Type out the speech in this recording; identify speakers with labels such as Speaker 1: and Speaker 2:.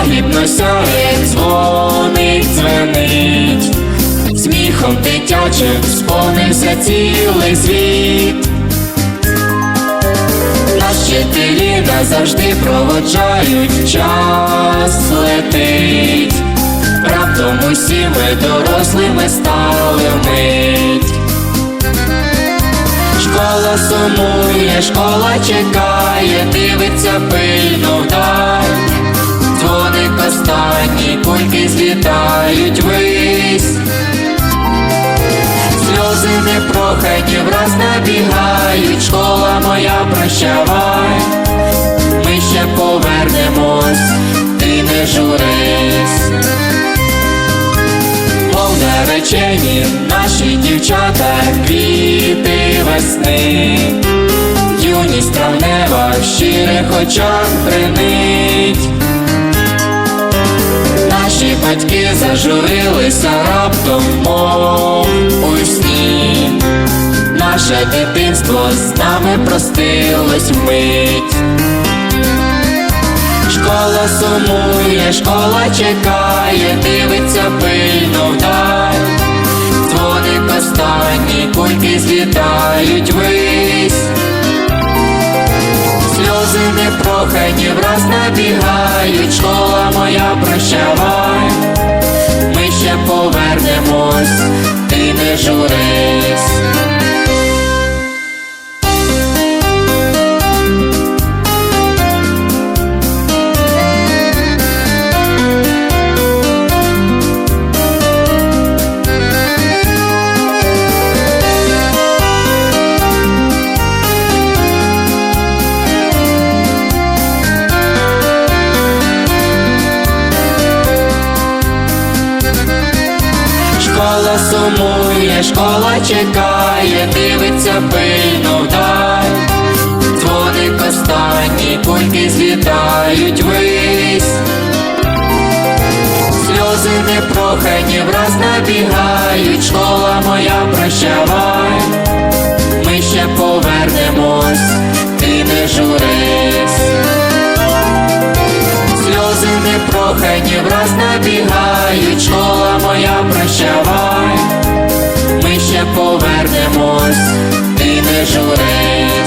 Speaker 1: лагідно сяє, дзвонить, дзвенить, сміхом дитячим сповнився цілий світ. Наші тілі назавжди проводжають час летить, раптом усі ми дорослими стали мить, Школа сумує, школа чекає, дивиться пильно. Кульки злітають вись. Сльози непрохані враз набігають, школа моя прощавай, ми ще повернемось, ти не журись. Мов наречені наші дівчата, квіти весни, юність травнева в щирих очах бренить. Батьки зажурилися раптом, мов у сні. Наше дитинство з нами простилось вмить. Школа сумує, школа чекає, дивиться пильно вдаль. Дзвоник останній, кульки злітають вись. Сльози непрохані враз набігають, школа моя прощавай, ти школа чекає, дивиться пильно вдаль. Дзвоник останній, кульки злітають вись. Сльози непрохані враз набігають, школа моя прощавай, ми ще повернемось, ти не журись. Сльози непрохані враз набігають, повернемось, ти не журись.